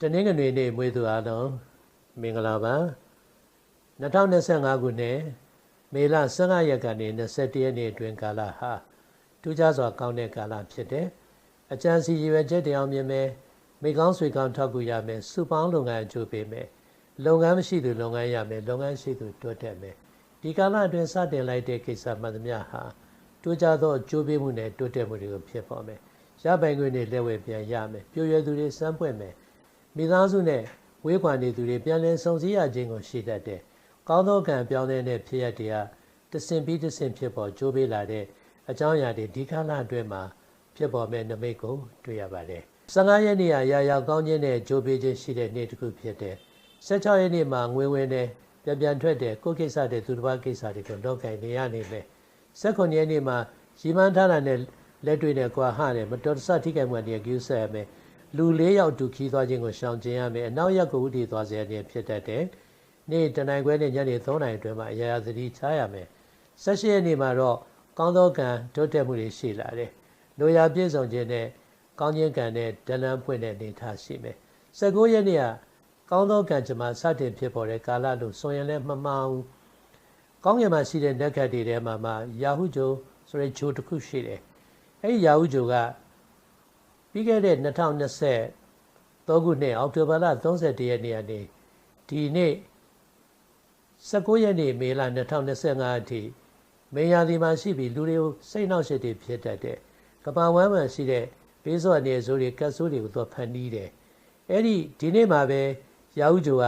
တနင်္ဂနွေနေ့မွေးသူအားလုံးမင်္ဂလာပါ2025ခုနှစ်မေလ15ရက်ကနေ21ရက်နေ့အတွင်းကာလဟာထူးခြားစွာကောင်းတဲ့ကာလဖြစ်တယ်အကြံစီရွယ်ချက်တရားမြင်မယ်မိကောင်းဆွေကောင်းထောက်ကူရမယ်စုပေါင်းလုပ်ငန်းအကျိုးပေးမယ်လုပ်ငန်းမရှိသူလုပ်ငန်းရမယ်လုပ်ငန်းရှိသူတိုးတက်မယ်ဒီကာလအတွင်းစတင်လိုက်တဲ့ကိစ္စမှန်သမျှဟာ ထူးခြားသောအကျိုးပေးမှုနဲ့တိုးတက်မှုတွေကိုဖြစ်ပေါ်မယ်ရပိုင်ခွင့်တွေလက်ဝဲပြန်ရမယ်ပြည့်ရွယ်သူတွေစမ်းပွင့်မယ်မိသားစုနဲ့ဝေးကွာနေသူတွေပြန်လည်ဆုံစည်းရခြင်းကိုရှိတတ်တယ်။ကောင်းသောကံပြောင်းလဲတဲ့ဖြစ်ရပ်တွေကတဆင်ပြီးတဆင်ဖြစ်ပေါ်ကြိုးပေးလာတဲ့အကြောင်းအရာတွေဒီကာလအတွင်းမှာဖြစ်ပေါ်မဲ့နမိတ်ကိုတွေ့ရပါတယ်။15ရက်နေ့ကရာရာကောင်းခြင်းနဲ့ကြိုးပေးခြင်းရှိတဲ့နေ့တစ်ခုဖြစ်တယ်။16ရက်နေ့မှာငွေဝင်တဲ့ပြန်ပြန်ထွက်တဲ့ကိုယ်ကိစ္စတဲ့သူတစ်ပါးကိစ္စတွေကိုတော့ကင်နေရနေမယ်။ 19ရက်နေ့မှာရီမန်းထားတာနဲ့လက်တွေ့နဲ့ကွာဟတဲ့မတော်တဆထိခိုက်မှုတွေကျူးဆက်ရမယ်။လူ၄ယောက်တူခီးသွားခြင်းကိုရှောင်ကျဉ်ရမယ်အနောက်ရက်ကိုဥတည်သွားစေခြင်းဖြစ်တတ်တယ်။နေ့တနိုင်ခွဲနဲ့ညနေ3နိုင်အတွင်းမှာအရာရာသတိချရမယ်။၁၈ရက်နေ့မှာတော့ကောင်းသောကံတိုးတက်မှုတွေရှိလာတယ်။လိုရာပြည့်စုံခြင်းနဲ့ကောင်းခြင်းကံနဲ့ဒလန်ဖွင့်တဲ့အနေထားရှိမယ်။၁၉ရက်နေ့ကကောင်းသောကံကြမှာစတင်ဖြစ်ပေါ်တဲ့ကာလလို့ဆိုရင်လည်းမမှန်ဘူး။ ကောင်းကင်မှာရှိတဲ့နက်ကတ်တွေထဲမှာမှယာဟုဂျိုဆိုတဲ့ဂျိုတစ်ခုရှိတယ်။အဲဒီယာဟုဂျိုကပြီးခဲ့တဲ့2023ခုနှစ်အောက်တိုဘာလ31ရက်နေ့ကနေဒီနေ့19ရက်နေ့မေလ2025အထိမေယာဒီမှာရှိပြီးလူတွေကိုစိတ်နှောက်ယှက်တွေဖြစ်တတ်တဲ့ကဘာဝမ်းမှန်ရှိတဲ့ဘေးစောအနေဆိုးတွေကတ်ဆိုးတွေကိုသူဖန်တီးတယ်အဲ့ဒီဒီနေ့မှာပဲရာဟုဂျိုက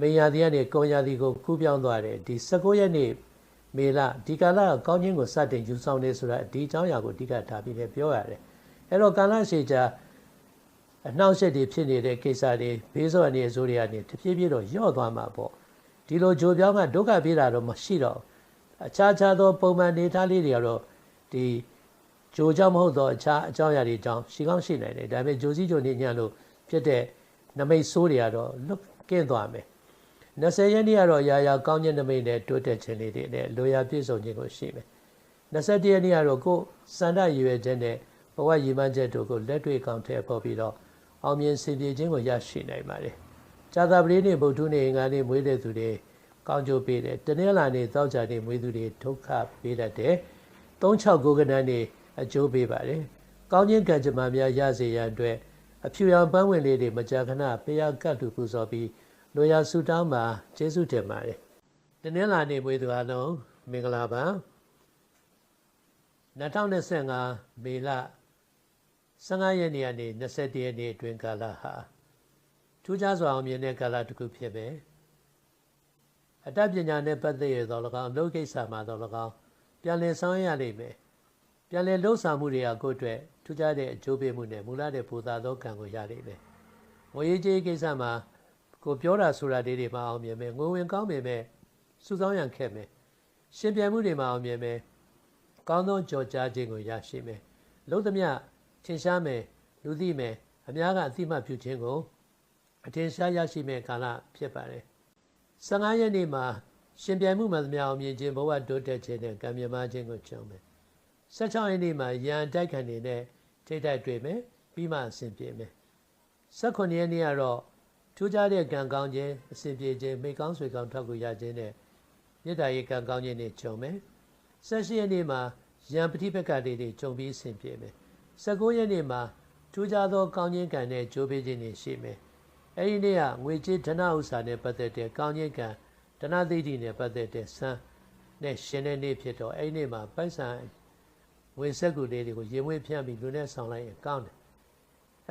မေယာဒီကနေကွန်ယာဒီကိုကူးပြောင်းသွားတယ်ဒီ19ရက်နေ့မေလဒီကာလကောင်းခြင်းကိုစတင်ယူဆောင်နေဆိုတာဒီအကြောင်းအရာကိုအဓိကထားပြီးလည်းပြောရတယ်အဲ့တော့ကာလရှည်ကြာအနှောက်အယှက်တွေဖြစ်နေတဲ့ကိစ္စတွေဘေးစောအနေအစိုးတွေကနေတဖြည်းဖြည်းတော့ညော့သွားမှာပေါ့ဒီလိုဂျိုပြောင်းကဒုက္ခပြေးတာတော့မရှိတော့အခြားခြားသောပုံမှန်နေသားလေးတွေကတော့ဒီဂျိုကြောင့်မဟုတ်တော့အခြားအကြောင်းအရာတွေကြောင့်ရှိကောင်းရှိနိုင်တယ်ဒါပေမဲ့ဂျိုစီဂျိုနေညံ့လို့ဖြစ်တဲ့နမိတ်ဆိုးတွေကတော့လွတ်ကင်းသွားမယ် 20ရက်နေ့ကတော့ရာရာကောင်းခြင်းနမိတ်နဲ့တိုးတက်ခြင်းလေးတွေနဲ့လိုရာပြည့်စုံခြင်းကိုရှိမယ်21ရက်နေ့ကတော့ကိုယ်စန္ဒရည်ရွယ်ခြင်းနဲ့ဘဝရည်မှန်းချက်တို့ကိုလက်တွေ့ကောင်းထည့်ပေါ်ပြီးတော့အောင်မြင်စင်ပြေခြင်းကိုရရှိနိုင်ပါတယ်။ဇာတာပတိနေ့ဗုဒ္ဓနေ့အင်္ဂါနေ့မွေးတဲ့သူတွေကောင်းကျိုးပေးတယ်။တနင်္လာနေ့သောကြာနေ့မွေးသူတွေဒုက္ခပေးတတ်တယ်။36ကဏ္ဍနေ့အကျိုးပေးပါတယ်။ကောင်းခြင်းကံကြမ္မာများရစေရန်အတွက်အဖြူရောင်ပန်းဝင်လေးတွေမကြာခဏပေးရကတ်လူပူဇော်ပြီး လိုရာဆူတောင်းမှာကျေးဇူးတင်ပါတယ်။တနင်္လာနေ့မွေးသူအလုံးမင်္ဂလာပါ။2025မေလ15ရက်နေ့ကနေ21ရက်နေ့အတွင်းကာလဟာထူးခြားစွာအောင်မြင်တဲ့ကာလတစ်ခုဖြစ်ပဲအတတ်ပညာနဲ့ပတ်သက်ရသော၎င်းအလုပ်ကိစ္စမှာသော၎င်းပြန်လည်ဆောင်ရွက်ရလိမ့်မယ်ပြန်လည်လှုပ်ဆောင်မှုတွေကကိုယ့်အတွက်ထူးခြားတဲ့အကျိုးပေးမှုနဲ့မူလတဲ့ပူသာသောကံကိုရလိမ့်မယ်ငွေရေးကြေးကိစ္စမှာ ကိုပြောတာဆိုတာလေးတွေမှာအောင်မြင်မယ်ငွေဝင်ကောင်းပေမဲ့စုဆောင်းရန်ခက်မယ်ရှင်ပြန်မှုတွေမှာအောင်မြင်မယ်ကောင်းသောကြော်ကြားခြင်းကိုရရှိမယ်လုံးသမျှထင်ရှားမယ်လူသိမယ်အများကအသိမှတ်ပြုခြင်းကိုအထင်ရှားရရှိမဲ့ကာလဖြစ်ပါတယ်15ရက်နေ့မှာရှင်ပြိုင်မှုမှန်သမျှအောင်မြင်ခြင်းဘဝတိုးတက်ခြင်းနဲ့ကံမြမခြင်းကိုကြုံမယ်16ရက်နေ့မှာရန်တိုက်ခံနေတဲ့ထိတ်တိုက်တွေ့မယ်ပြီးမှအစဉ်ပြေမယ်18ရက်နေ့ကတော့ ထူးခြားတဲ့ကံကောင်းခြင်းအစဉ်ပြေခြင်းမိကောင်းဆွေကောင်းထောက်ကူရခြင်းနဲ့မေတ္တာရေးကံကောင်းခြင်းတွေကြုံမယ်18ရက်နေ့မှာရန်ပဋိပက္ခတွေတွေကြုံပြီးအစဉ်ပြေမယ်19ရက်နေ့မှာထူးခြားသောကောင်းခြင်းကံနဲ့ကြိုးပေးခြင်းတွေရှိမယ်။အဲဒီနေ့ကငွေကြေးဓနဥစ္စာနဲ့ပတ်သက်တဲ့ကောင်းခြင်းကံဓနသိတိနဲ့ပတ်သက်တဲ့ဆန်းနဲ့ရှင်တဲ့နေ့ဖြစ်တော့အဲဒီနေ့မှာပိုက်ဆံငွေဆက်ကူလေးတွေကိုရင်ဝေးဖြန့်ပြီးလူနဲ့ဆောင်လိုက်ရင်ကောင်းတယ်။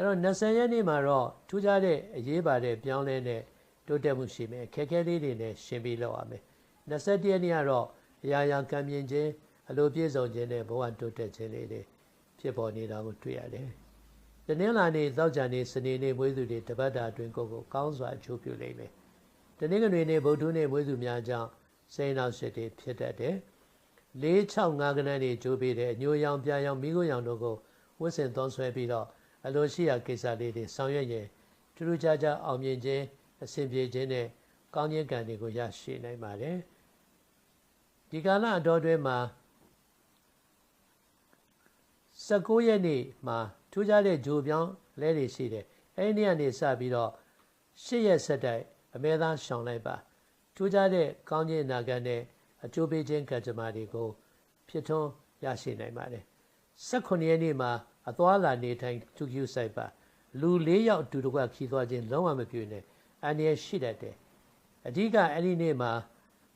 အဲတော့20ရက်နေ့မှာတော့ထူးခြားတဲ့အရေးပါတဲ့ပြောင်းလဲတဲ့တိုးတက်မှုရှိမယ်။ခက်ခဲလေးတွေနဲ့ရှင်ပြီးလောက်ရမယ်။21ရက်နေ့ကတော့အရာရာကံမြင်ခြင်းအလိုပြည့်စုံခြင်းနဲ့ဘဝတိုးတက်ခြင်းလေးတွေဖြစ်ပေါ်နေတာကိုတွေ့ရတယ်။တနင်္လာနေ့သောကြာနေ့စနေနေ့မွေးသူတွေတပတ်တာအတွင်းကိုယ်ကိုကောင်းစွာအကျိုးပြုလိမ့်မယ်။တနင်္ဂနွေနေ့ဗုဒ္ဓနေ့မွေးသူများကြောင့်စိန်နောက်ရှစ်တွေဖြစ်တတ်တယ်။၄6 5ကဏ္ဍတွေကျိုးပေးတဲ့အညိုရောင်ပြာရောင်မိခိုးရောင်တို့ကိုဝတ်ဆင်သွန်းဆွဲပြီးတော့ အလိုရှိရာကိစ္စလေးတွေဆောင်ရွက်ရင်ထူးထူးခြားခြားအောင်မြင်ခြင်းအဆင်ပြေခြင်းနဲ့ကောင်းခြင်းကံတွေကိုရရှိနိုင်ပါတယ်။ဒီကာလအတော်တွင်းမှာ19ရက်နေ့မှာထူးခြားတဲ့ဂျိုပြောင်းလဲတွေရှိတယ်အဲ့ဒီနေ့ကနေစပြီးတော့10ရက်ဆက်တိုက်အမဲသားရှောင်လိုက်ပါထူးခြားတဲ့ကောင်းခြင်းအနာဂတ်နဲ့အကျိုးပေးခြင်းကံကြမ္မာတွေကိုဖြစ်ထွန်းရရှိနိုင်ပါတယ်18ရက်နေ့မှာ အသွာလာနေထိုင်သူကျူဆိုင်ပါလူ၄ယောက်အတူတကွခီးသွားခြင်းလုံးဝမပြုနဲ့အန္တရာယ်ရှိတတ်တယ်အဓိကအဲ့ဒီနေ့မှာ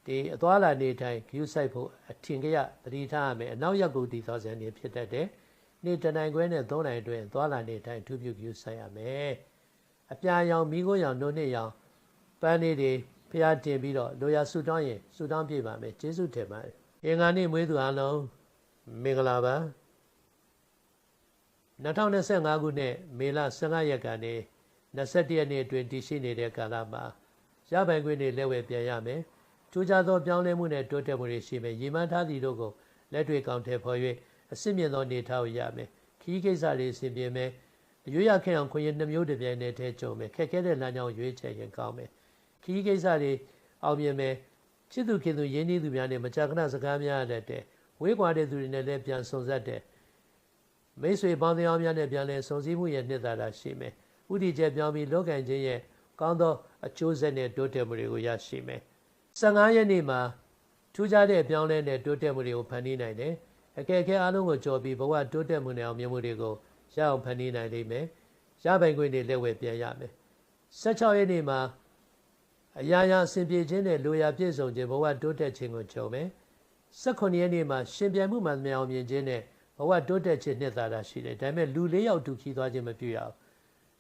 ဒီအသွာလာနေထိုင်ဂယူဆိုင်ဖို့အထင်ကြရသတိထားရမယ်အနောက်ရက်ကိုတည်သောစံနေဖြစ်တတ်တယ်နေ့တနိုင်ခွဲနဲ့၃နိုင်အတွင်းသွာလာနေထိုင်ထူးပြုဂယူဆိုင်ရမယ်အပြာရောင်မိခိုးရောင်နှုတ်နှစ်ရောင်ပန်းလေးတွေဖျားတင်ပြီးတော့လိုရာဆူတောင်းရင်ဆူတောင်းပြပါမယ်ကျေးဇူးတင်ပါတယ်အင်္ဂါနေ့မွေးသူအလုံးမင်္ဂလာပါ 2025ခုနှစ်မေလ15ရက်ကနေ21ရက်နေ့အတွင်းတည်ရှိနေတဲ့ကာလမှာရပိုင်ခွင့်တွေလက်ဝဲပြန်ရမယ်။ထူးခြားသောပြောင်းလဲမှုနဲ့တိုးတက်မှုတွေရှိမယ်။ရည်မှန်းထားသည့်တို့ကိုလက်တွေ့ကောင်းတဲ့ဖော်၍အစစ်မြင့်သောနေထားကိုရမယ်။ခီးကိစ္စတွေအစဉ်ပြေမယ်။ရွေးရခဲ့အောင်ခွင့်ရနှမျိုးတစ်ပြိုင်တည်းထဲကြုံမယ်။ခက်ခဲတဲ့လမ်းကြောင်းရွေးချယ်ရင်ကောင်းမယ်။ခီးကိစ္စတွေအောင်မြင်မယ်။ချစ်သူခင်သူရင်းနှီးသူများနဲ့မကြာခဏစကားများရတဲ့ဝေးကွာတဲ့သူတွေနဲ့လည်းပြန်ဆုံဆက်တဲ့ မိတ်ဆွေပေါင်းတရားများနဲ့ပြန်လဲဆုံစည်းမှုရဲ့နှစ်သာရရှိမယ်။ဥတီချက်ပြောင်းပြီးလောကံချင်းရဲ့ကောင်းသောအကျိုးဆက်နဲ့တိုးတက်မှုတွေကိုရရှိမယ်။15ရက်နေ့မှာထူးခြားတဲ့အပြောင်းလဲနဲ့တိုးတက်မှုတွေကိုဖန်တီးနိုင်တယ်။အခက်အခဲအလုံးကိုကြော်ပြီးဘဝတိုးတက်မှုနဲ့အောင်မြင်မှုတွေကိုရအောင်ဖန်တီးနိုင်လိမ့်မယ်။ရပိုင်ခွင့်တွေလက်ဝဲပြန်ရမယ်။16ရက်နေ့မှာအရာရာအစဉ်ပြေခြင်းနဲ့လိုရာပြည့်စုံခြင်းဘဝတိုးတက်ခြင်းကိုကြုံမယ်။18ရက်နေ့မှာရှင်ပြန်မှုမှန်မြောင်မြင်ခြင်းနဲ့ ဘဝတိုးတက်ခြင်းနှစ်သာရရှိတယ်ဒါပေမဲ့လူ၄ယောက်တူခီးသွားခြင်းမပြုရအောင်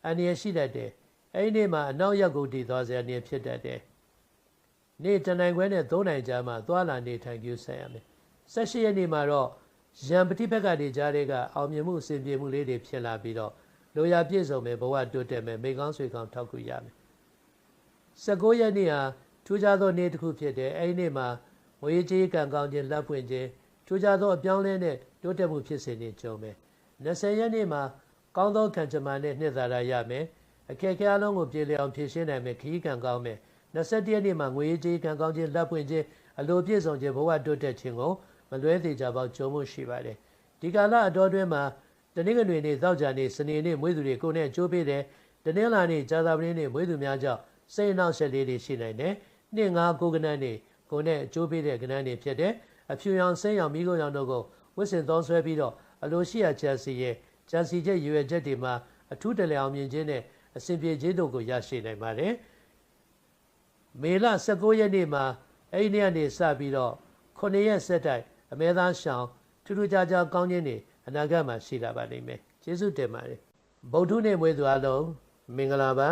အန္တရာယ်ရှိတတ်တယ်အဲ့ဒီနေ့မှာအနောက်ရက်ကိုတည်သွားစရာနေဖြစ်တတ်တယ်နေ့တနိုင်ခွဲနဲ့၃နိုင်ကြာမှသွားလာနေထိုင်ကြဆက်ရမယ်၁၈ရက်နေ့မှာတော့ရံပတိဘက်ကနေကြားတဲ့ကအောင်မြင်မှုအစဉ်ပြေမှုလေးတွေဖြစ်လာပြီးတော့လိုရာပြည့်စုံမယ်ဘဝတိုးတက်မယ်မိကောင်းဆွေကောင်းထောက်ကူရမယ်19ရက်နေ့ဟာထူးခြားသောနေ့တစ်ခုဖြစ်တယ်အဲ့ဒီနေ့မှာငွေကြေးကံကောင်းခြင်းလက်ဖွင့်ခြင်းထူးခြားသောအပြောင်းလဲနဲ့ တိုးတက်မှုဖြစ်စဉ်တွေကြုံမယ်20ရက်နေ့မှာကောင်းသောခံချမာနဲ့နှစ်သာရရမယ်အခက်အခဲအလုံးကိုပြေလည်အောင်ဖြည့်ရှင်းနိုင်မယ်ခရီးကံကောင်းမယ်21ရက်နေ့မှာငွေကြေးကံကောင်းခြင်းလက်ပွင့်ခြင်းအလိုပြည့်စုံခြင်းဘဝတိုးတက်ခြင်းကိုမလွဲသေးကြပါကြုံမှုရှိပါတယ်ဒီကာလအတော်တွင်းမှာတနင်္ဂနွေနေ့သောကြာနေ့စနေနေ့မွေးသူတွေကိုနဲ့ကြိုးပေးတယ်တနင်္လာနေ့ကြာသပတေးနေ့မွေးသူများကြောင့်စိတ်အနှောက်အယှက်လေးတွေရှိနိုင်တယ်နှစ်ငါးကိုကနန်းနေ့ကိုနဲ့အကျိုးပေးတဲ့ကနန်းနေ့ဖြစ်တဲ့အဖြူရောင်ဆင်းရောင်မိခိုးရောင်တို့ကို ဝစ်စင်သုံးဆွဲပြီးတော့အလိုရှိရာချက်စီရဲ့ဂျန်စီချက်ရွယ်ချက်တွေမှာအထူးတလဲအောင်မြင်ခြင်းနဲ့အစဉ်ပြေခြင်းတို့ကိုရရှိနိုင်ပါတယ်။မေလ19ရက်နေ့မှာအဲ့ဒီနေ့ကနေစပြီးတော့9ရက်ဆက်တိုက်အမဲသားရှောင်းထူးထူးခြားခြားကောင်းခြင်းတွေအနာဂတ်မှာရှိလာပါလိမ့်မယ်။ကျေးဇူးတင်ပါတယ်။ဗုဒ္ဓနေ့မွေးသူအလုံးမင်္ဂလာပါ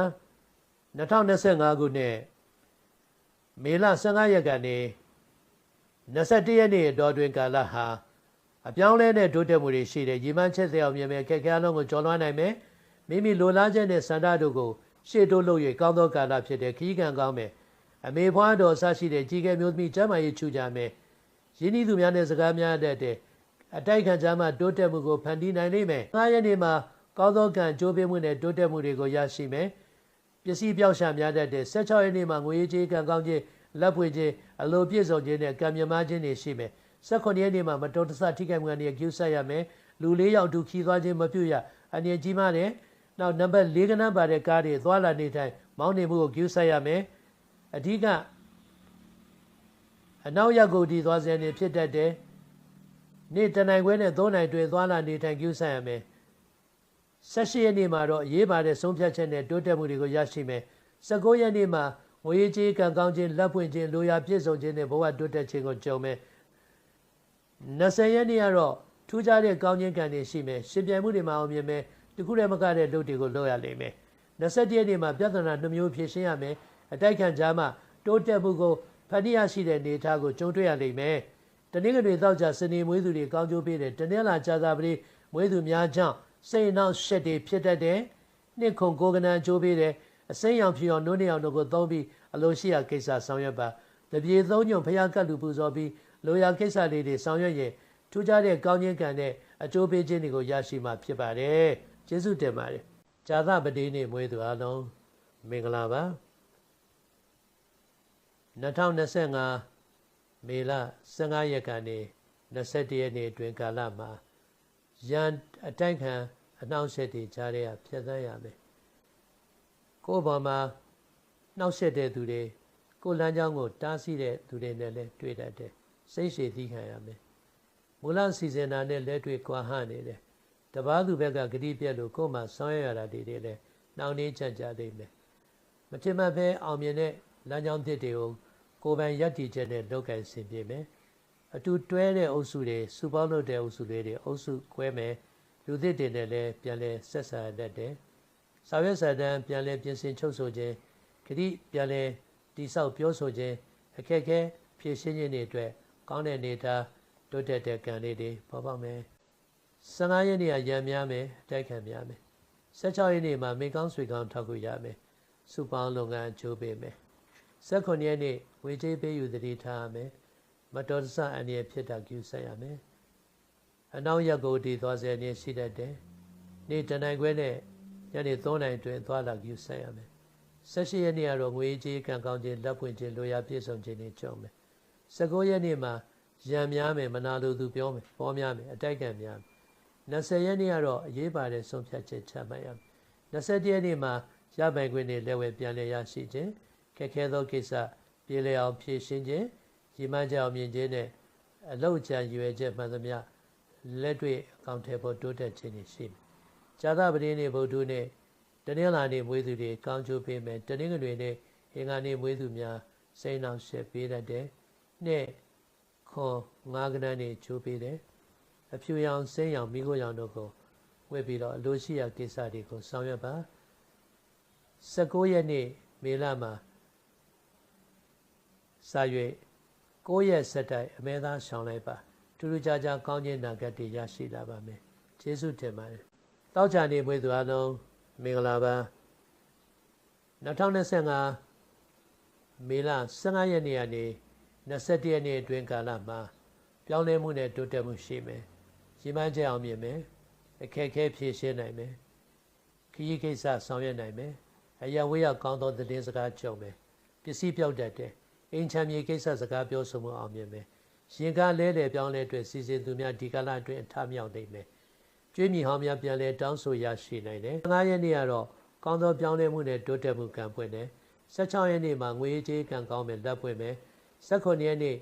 2025ခုနှစ်မေလ15ရက်ကနေ21ရက်နေ့တော်တွင်ကာလဟာ အပြောင်းလဲတဲ့တိုးတက်မှုတွေရှိတယ်။ရည်မှန်းချက်တွေအောင်မြင်မယ်။ခက်ခဲလုံးကိုကျော်လွှားနိုင်မယ်။မိမိလိုလားချက်နဲ့စန္ဒတို့ကိုရှေ့တိုးလို့၍ကောင်းသောကာလဖြစ်တဲ့ခီးကံကောင်းမယ်။အမေဖွားတော်ဆရှိတဲ့ကြီးကဲမျိုးသမီးကျမ်းမာရေးချူကြမယ်။ရင်းနှီးသူများနဲ့စကားများတတ်တဲ့အတိုက်ခံကြမှာတိုးတက်မှုကိုဖန်တီးနိုင်လိမ့်မယ်။ငါးရက်နေ့မှာကောင်းသောကံကြိုးပေးမှုနဲ့တိုးတက်မှုတွေကိုရရှိမယ်။ပစ္စည်းပြောက်ရှာများတတ်တဲ့16ရက်နေ့မှာငွေကြေးကံကောင်းခြင်းလက်ဖွင့်ခြင်းအလိုပြည့်စုံခြင်းနဲ့ကံမြမခြင်းတွေရှိမယ် 18ရက်နေ့မှာမတော်တဆထိခိုက်မှုအနေနဲ့ကျူးဆက်ရမယ်လူလေးယောက်တူခီးသွားခြင်းမပြုရအနေကြီးမားတယ်နောက်နံပါတ်၄ကနန်းပါတဲ့ကားတွေသွားလာနေထိုင်မောင်းနေမှုကိုကျူးဆက်ရမယ်အဓိကအနောက်ရက်ကိုဒီသွားစရာနေဖြစ်တတ်တယ်နေ့တနိုင်ခွဲနဲ့၃နိုင်တွင်သွားလာနေထိုင်ကျူးဆက်ရမယ်18ရက်နေ့မှာတော့ရေးပါတဲ့ဆုံးဖြတ်ချက်နဲ့တိုးတက်မှုတွေကိုရရှိမယ်19ရက်နေ့မှာငွေကြေးကံကောင်းခြင်းလက်ဖွင့်ခြင်းလိုရာပြည့်စုံခြင်းနဲ့ဘဝတိုးတက်ခြင်းကိုကြုံမယ် 20ရက်နေ့ကတော့ထူးခြားတဲ့ကောင်းခြင်းကံတွေရှိမယ်ရှင်ပြိုင်မှုတွေမှာအောင်မြင်မယ်တခုတည်းမကတဲ့လုပ်တွေကိုလုပ်ရလိမ့်မယ်21ရက်နေ့မှာပြဿနာနှမျိုးဖြေရှင်းရမယ်အတိုက်ခံကြားမှာတိုးတက်မှုကိုဖန်တီးရရှိတဲ့နေသားကိုကြုံတွေ့ရလိမ့်မယ်တနင်္ဂနွေသောကြာစနေမွေးသူတွေကောင်းကျိုးပေးတယ်တနင်္လာကြာသပတေးမွေးသူများကြောင့်စိတ်နှောက်ရှက်တွေဖြစ်တတ်တယ်နှစ်ခုကိုကနန်ကျိုးပေးတယ်အစိမ်းရောင်ဖြူရောင်နှုတ်နေအောင်တို့ကိုသုံးပြီးအလိုရှိရာကိစ္စဆောင်ရွက်ပါတပြေသုံးညုံဖျားကတ်လူပူဇော်ပြီး လိုရာကိစ္စလေးတွေဆောင်ရွက်ရင်ထူးခြားတဲ့ကောင်းခြင်းကံနဲ့အကျိုးပေးခြင်းတွေကိုရရှိမှာဖြစ်ပါတယ်ကျေးဇူးတင်ပါတယ်ဇာသပတိနေ့မွေးသူအလုံးမင်္ဂလာပါ2025မေလ15ရက်ကနေ21ရက်နေ့အတွင်းကာလမှာရန်အတိုက်ခံအနှောင့်အယှက်တွေကြားထဲကဖြတ်သန်းရမယ်ကိုယ့်ဘောမှာနှောက်ယှက်တဲ့သူတွေကိုယ်လမ်းကြောင်းကိုတားဆီးတဲ့သူတွေနဲ့လည်းတွေ့တတ်တယ် စိတ်ရှည်သီးခံရမယ်မူလစီစဉ်တာနဲ့လက်တွေ့ကွာဟနေတယ်တပားသူဘက်ကဂတိပြက်လို့ကိုယ်မှဆောင်ရွက်ရတာတွေလည်းနှောင့်နှေးချက်ကြလိမ့်မယ်မထင်မှတ်ဘဲအောင်မြင်တဲ့လမ်းကြောင်းသစ်တွေကိုကိုယ်ပိုင်ရည်တည်ချက်နဲ့လုပ်ကိုင်ဆင်ပြေမယ်အတူတွဲတဲ့အုပ်စုတွေစုပေါင်းလုပ်တဲ့အုပ်စုလေးတွေအုပ်စုခွဲမယ်လူသစ်တွေနဲ့လည်းပြန်လဲဆက်ဆံတတ်တယ်စာရွက်စာတမ်းပြန်လဲပြင်ဆင်ချုပ်ဆိုခြင်းဂတိပြန်လဲတိဆောက်ပြောဆိုခြင်းအခက်အခဲဖြည့်ရှင်းခြင်းတွေအတွက် ကောင်းတဲ့နေသားတိုးတက်တဲ့ကံလေးတွေပေါ်ပေါက်မယ်15ရက်နေ့ကရံများမယ်အတိုက်ခံများမယ်16ရက်နေ့မှာမိကောင်းဆွေကောင်းထောက်ကူရမယ်စုပေါင်းလုပ်ငန်းအကျိုးပေးမယ်18ရက်နေ့ဝေချေးပေးယူတည်ထားရမယ်မတော်တဆအန္တရာယ်ဖြစ်တာကျူဆက်ရမယ်အနောက်ရက်ကိုတည်သွားစေနေရှိတတ်တယ်နေ့တနိုင်ခွဲနဲ့ညနေ3နိုင်တွင်သွားလာကျူဆက်ရမယ်18ရက်နေ့ကတော့ငွေကြေးကံကောင်းခြင်းလက်ပွင့်ခြင်းလိုရာပြည့်စုံခြင်းတွေကြုံမယ် 19ရက်နေ့မှာရံများမယ်မနာလိုသူပြောမယ်ပေါ်များမယ်အတိုက်ကံများမယ်20ရက်နေ့ကတော့အရေးပါတဲ့ဆုံးဖြတ်ချက်ချမှတ်ရမယ်21ရက်နေ့မှာရပိုင်ခွင့်တွေလက်ဝဲပြန်လည်ရရှိခြင်းခက်ခဲသောကိစ္စပြေလည်အောင်ဖြေရှင်းခြင်းရည်မှန်းချက်အောင်မြင်ခြင်းနဲ့အလောက်ချံရွယ်ချက်မှန်သမျှလက်တွေ့အကောင့်ထဲပေါ်တိုးတက်ခြင်းတွေရှိမယ်။ဇာသပတိနေ့ဗုဒ္ဓနေ့တနင်္လာနေ့မွေးသူတွေကောင်းကျိုးပေးမယ်တနင်္ဂနွေနေ့အင်္ဂါနေ့မွေးသူများစိတ်နှောင့်ရှက်ပေးတတ်တယ်။ နေ့ခွန်ငါးကနန်းနေ့ချိုးပေးတယ်။အဖြူရောင်စိမ်းရောင်မိခိုးရောင်တို့ကိုဝတ်ပြီးတော့အလိုရှိရာကိစ္စတွေကိုဆောင်ရွက်ပါ19ရက်နေ့မေလမှာစာရွေ9ရက်ဆက်တိုက်အမဲသားရှောင်လိုက်ပါထူးထူးခြားခြားကောင်းခြင်းနာဂတ်တွေရရှိလာပါမယ်ကျေးဇူးတင်ပါတယ်တောက်ချာနေမွေးသူအလုံးမင်္ဂလာပါ2025မေလ15ရက်နေ့ကနေ 21ရက်နေ့အတွင်းကာလမှာပြောင်းလဲမှုနဲ့တိုးတက်မှုရှိမယ်ရည်မှန်းချက်အောင်မြင်မယ်အခက်အခဲဖြေရှင်းနိုင်မယ်ခရီးကိစ္စဆောင်ရွက်နိုင်မယ်အရာဝေးရကောင်းသောသတင်းစကားကြုံမယ်ပစ္စည်းပြောက်တတ်တယ်အိမ်ချမ်းမြေကိစ္စစကားပြောဆိုမှုအောင်မြင်မယ်ရင်ကားလဲလေပြောင်းလဲအတွက်စီစဉ်သူများဒီကလာအတွင်းအထမြောက်နိုင်မယ်ကျွေးမြီဟောင်းများပြန်လဲတောင်းဆိုရရှိနိုင်တယ်၅ရက်နေ့ကတော့ကောင်းသောပြောင်းလဲမှုနဲ့တိုးတက်မှုကံပွင့်တယ်16ရက်နေ့မှာငွေကြေးကံကောင်းမယ်လက်ပွင့်မယ် 18ရက်နေ့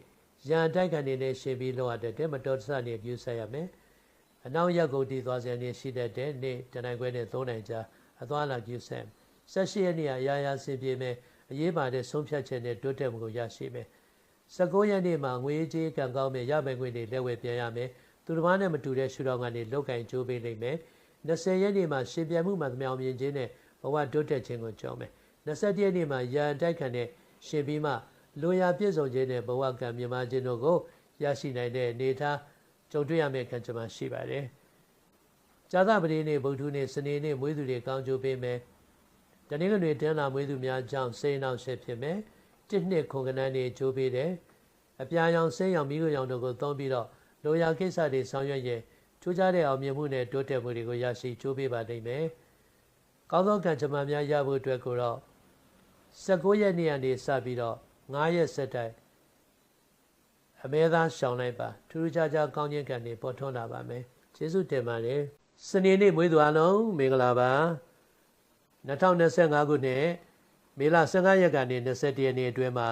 ရန်တိုက်ခံနေတဲ့ရှင်ပြီးလောက်ရတဲ့မတော်တဆနေပြုဆက်ရမယ်အနောက်ရက်ကိုတည်သွားစေနေရှိတဲ့နေ့တနိုင်ခွဲနဲ့3နိုင်ကြာအသွားလာပြုဆက်18ရက်နေ့အရာရာစင်ပြေမယ်အရေးပါတဲ့ဆုံးဖြတ်ချက်နဲ့တိုးတက်မှုကိုရရှိမယ်19ရက်နေ့မှာငွေကြေးကံကောင်းမယ်ရမယ်ငွေတွေလက်ဝဲပြန်ရမယ်သူတစ်ပါးနဲ့မတူတဲ့ရှုထောင့်ကနေလောက်ကင်ကြိုးပေးနိုင်မယ်20ရက်နေ့မှာရှင်ပြန်မှုမှသမြောင်မြင်ခြင်းနဲ့ဘဝတိုးတက်ခြင်းကိုကြောင်းမယ်21ရက်နေ့မှာရန်တိုက်ခံတဲ့ရှင်ပြီးမှ လိုရာပြည့်စုံခြင်းနဲ့ဘဝကံမြင်မာခြင်းတို့ကိုရရှိနိုင်တဲ့အနေထားကြုံတွေ့ရမယ့်ခံကြမှာရှိပါတယ်။ဇာသပတိနေ့ဗုဒ္ဓနေ့စနေနေ့မွေးသူတွေကောင်းကျိုးပေးမယ်။တနင်္ဂနွေတင်းလာမွေးသူများကြောင့်စိတ်နှောင့်ယှက်ဖြစ်မယ်။တစ်နှစ်ခုံကနန်းတွေကျိုးပေးတယ်။အပြာရောင်စိမ်းရောင်မိခိုးရောင်တို့ကိုသုံးပြီးတော့လိုရာကိစ္စတွေဆောင်ရွက်ရင်ထူးခြားတဲ့အောင်မြင်မှုနဲ့တိုးတက်မှုတွေကိုရရှိကျိုးပေးပါလိမ့်မယ်။ကောင်းသောကံကြမ္မာများရဖို့အတွက်ကိုတော့19ရက်နေ့ကနေစပြီးတော့ 9ရက်ဆက်တိုက်အမဲသားရှောင်းလိုက်ပါထူးထူးခြားခြားကောင်းခြင်းကံတွေပေါ်ထွန်းလာပါမယ်ကျေးဇူးတင်ပါတယ်စနေနေ့မွေးသူအလုံးမင်္ဂလာပါ2025ခုနှစ်မေလ15ရက်ကနေ21ရက်နေ့အတွင်းမှာ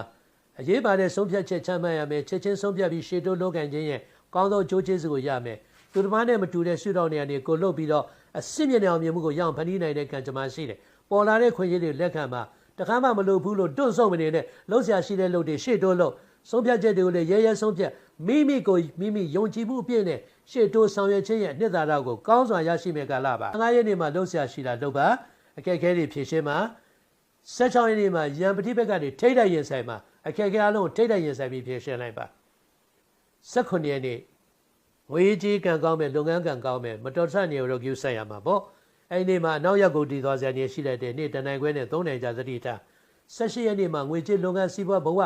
အရေးပါတဲ့ဆုံးဖြတ်ချက်ချမှတ်ရမယ်ချက်ချင်းဆုံးဖြတ်ပြီးရှေ့တိုးလုပ်ကန်ခြင်းရဲ့ကောင်းသောကြိုးကျေးဇူးကိုရမယ်သူတစ်ပါးနဲ့မတူတဲ့ရှုထောင့်နေရာနေကိုလုတ်ပြီးတော့အစစ်မြစ်နေအောင်မြင်မှုကိုရအောင်ဖန်တီးနိုင်တဲ့ကံကြမ္မာရှိတယ်ပေါ်လာတဲ့ခွင့်ရည်တွေလက်ခံမှာ တခါမှမလုပ်ဘူးလို့တွန့်ဆုတ်မနေနဲ့လှုပ်ရှားရှိတဲ့လုပ်တွေရှေ့တိုးလို့ဆုံးဖြတ်ချက်တွေကိုလည်းရဲရဲဆုံးဖြတ်မိမိကိုမိမိယုံကြည်မှုအပြည့်နဲ့ရှေ့တိုးဆောင်ရွက်ခြင်းရဲ့အနှစ်သာရကိုကောင်းစွာရရှိမဲ့ကာလပါငါးရက်နေ့မှာလှုပ်ရှားရှိတာလုပ်ပါအခက်အခဲတွေဖြေရှင်းပါ16ရက်နေ့မှာရန်ပတိဘက်ကနေထိတ်တိုက်ရင်ဆိုင်မှာအခက်အခဲအလုံးကိုထိတ်တိုက်ရင်ဆိုင်ပြီးဖြေရှင်းလိုက်ပါ18ရက်နေ့ဝေးကြီးကံကောင်းမဲ့လုပ်ငန်းကံကောင်းမဲ့မတော်တဆနေရောကျူးဆက်ရမှာပေါ့ အဲ့ဒီမှာနောက်ရက်ကိုတည်သွားစရာနေရှိလိုက်တဲ့နေ့တနိုင်ခွဲနဲ့3နိုင်ကြာသတိထား18ရက်နေ့မှာငွေကြေးလုပ်ငန်းစီးပွားဘဝ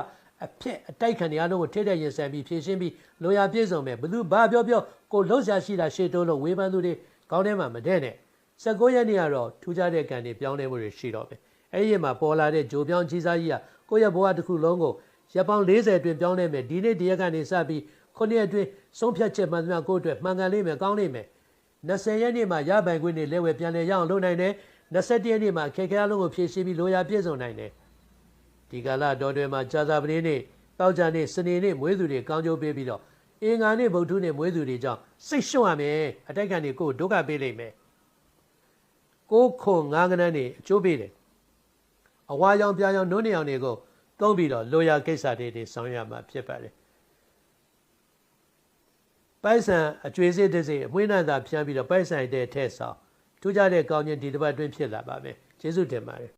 အဖြစ်အတိုက်ခံနေရလုံးကိုထိတဲ့ရင်ဆန်ပြီးဖြည့်ရှင်းပြီးလိုရာပြည့်စုံမဲ့ဘသူဘာပြောပြောကိုလှုပ်ရှားရှိတာရှေ့တိုးလို့ဝေဖန်သူတွေကောင်းထဲမှာမတဲ့နဲ့19ရက်နေ့ကတော့ထူးခြားတဲ့ကံတွေပြောင်းလဲမှုတွေရှိတော့ပဲအဲ့ဒီမှာပေါ်လာတဲ့ဂျိုပြောင်းကြီးစားကြီးကကိုယ့်ရဲ့ဘဝတစ်ခုလုံးကိုရပ်ပေါင်း40အတွင်းပြောင်းလဲမယ်ဒီနေ့ဒီရက်ကနေစပြီးခုနှစ်အတွင်းဆုံးဖြတ်ချက်မှန်သမျှကိုယ့်အတွက်မှန်ကန်လိမ့်မယ်ကောင်းလိမ့်မယ် 20ရက်နေ့မှာရပိုင်ခွင့်တွေလက်ဝဲပြန်လည်ရအောင်လုပ်နိုင်တယ်21ရက်နေ့မှာအခက်အခဲအလုံးကိုဖြည့်ရှင်းပြီးလိုရာပြည့်စုံနိုင်တယ်ဒီကာလတော်တွင်မှာကြာသာပတိနေ့တောက်ကြနေ့စနေနေ့မွေးသူတွေကောင်းကျိုးပေးပြီးတော့အင်္ဂါနေ့ဗုဒ္ဓနေ့မွေးသူတွေကြောင့်စိတ်ရှုံ့ရမယ်အတိုက်ခံတွေကိုဒုက္ခပေးလိမ့်မယ်ကိုခွန်ငါးကနန်းနေအကျိုးပေးတယ်အဝါရောင်ပြာရောင်နုံးနေအောင်တွေကိုသုံးပြီးတော့လိုရာကိစ္စတွေတွေဆောင်ရွက်ရမှာဖြစ်ပါတယ် ပိုက်ဆံအကျွေးစစ်တစ်စိအမွှေးနှံသာဖြန်းပြီးတော့ပိုက်ဆံတဲ့ထဲဆောင်ထူးခြားတဲ့ကောင်းခြင်းဒီတစ်ပတ်အတွင်းဖြစ်လာပါမယ်ကျေးဇူးတင်ပါတယ်